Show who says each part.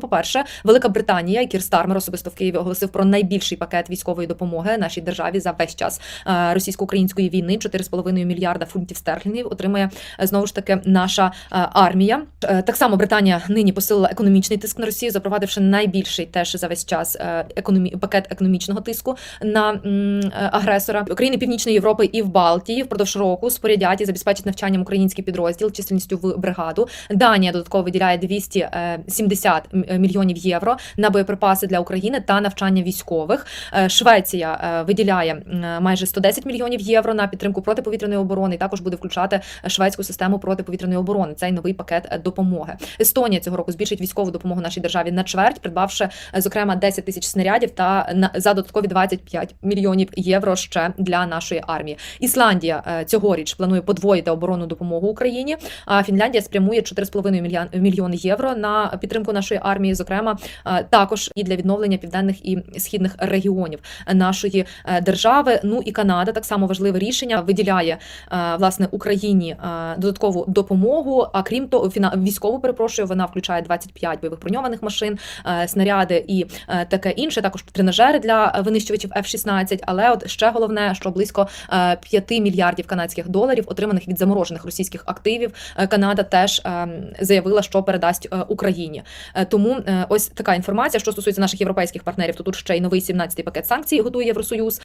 Speaker 1: По-перше, Велика Британія, Кір Стармер особисто в Києві оголосив про найбільший пакет військової допомоги нашій державі за весь час е, російсько-української війни. 4,5 мільярда фунтів стерлінгів отримує е, знову ж таки наша е, армія. Так само Британія нині посилила економічний тиск на Росію, запровадивши найбільший теж за весь час економі... пакет економічного тиску на агресора. Країни Північної Європи і в Балтії впродовж року спорядять і забезпечать навчанням український підрозділ чисельністю в бригаду. Данія додатково виділяє 270 м- мільйонів євро на боєприпаси для України та навчання військових. Е, Швеція е, виділяє майже 110 мільйонів євро на підтримку протиповітряної оборони. І також буде включати шведську систему протиповітряної оборони. Цей новий пакет е, допомоги. Естонія цього року збільшить військову допомогу нашій державі на чверть, придбавши е, зокрема 10 тисяч снарядів та за додаткові 25 мільйонів євро ще для нашої армії. Ісландія е, цьогоріч планує подвоїти оборонну допомогу Україні. А Фінляндія спрямує 4,5 мільян- мільйони євро на підтримку нашої армії, зокрема е, також і для відновлення південних і східних регіонів нашої е, держави. Ну і Канада так само важливе рішення виділяє е, власне Україні додаткову допомогу. А крім того, військову перепрошую, вона включає 25 бойових броньованих машин, снаряди і таке інше. Також тренажери для винищувачів F-16. Але от ще головне, що близько е, 5 мільярдів канадських доларів, отриманих від заморожених російських активів, Канада теж е, заявила, що передасть Україні. Е, Тому е, ось така інформація, що стосується наших європейських партнерів, то тут ще й новий 17-й пакет санкцій готує Євросоюз.